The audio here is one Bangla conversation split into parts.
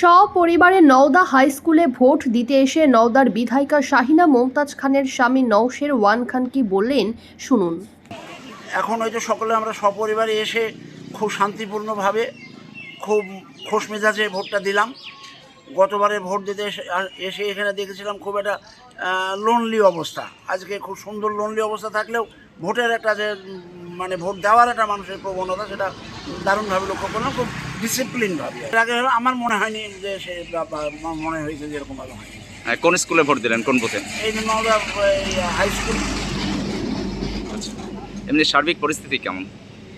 সপরিবারে নওদা হাই স্কুলে ভোট দিতে এসে নওদার বিধায়িকা শাহিনা মমতাজ খানের স্বামী নওশের ওয়ান খান কি বললেন, শুনুন। এখন হয়তো সকলে আমরা সপরিবারে এসে খুব শান্তিপূর্ণভাবে, খুব খোশ মেজাজে ভোটটা দিলাম। গতবারে ভোট দিতে এসে এখানে দেখেছিলাম খুব একটা লোনলি অবস্থা। আজকে খুব সুন্দর লোনলি অবস্থা থাকলেও ভোটের একটা যে মানে ভোট দেওয়ার একটা মানুষের প্রবণতা, সেটা দারুণভাবে লক্ষ্য করলাম। খুব ডিসিপ্লিনভাবে আগে আমার মনে হয়নি যে সে মনে হয়েছে যে এরকমভাবে হয়নি। হ্যাঁ, কোন স্কুলে ভোট দিলেন কোন বুথে এই যে হাই স্কুল এমনি সার্বিক পরিস্থিতি কেমন?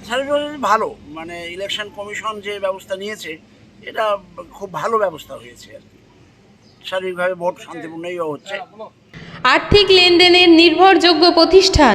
সার্বিকভাবে ভালো। মানে ইলেকশন কমিশন যে ব্যবস্থা নিয়েছে এটা খুব ভালো ব্যবস্থা হয়েছে আর কি। সার্বিকভাবে ভোট শান্তিপূর্ণই হচ্ছে। আর্থিক লেনদেনের নির্ভরযোগ্য প্রতিষ্ঠান।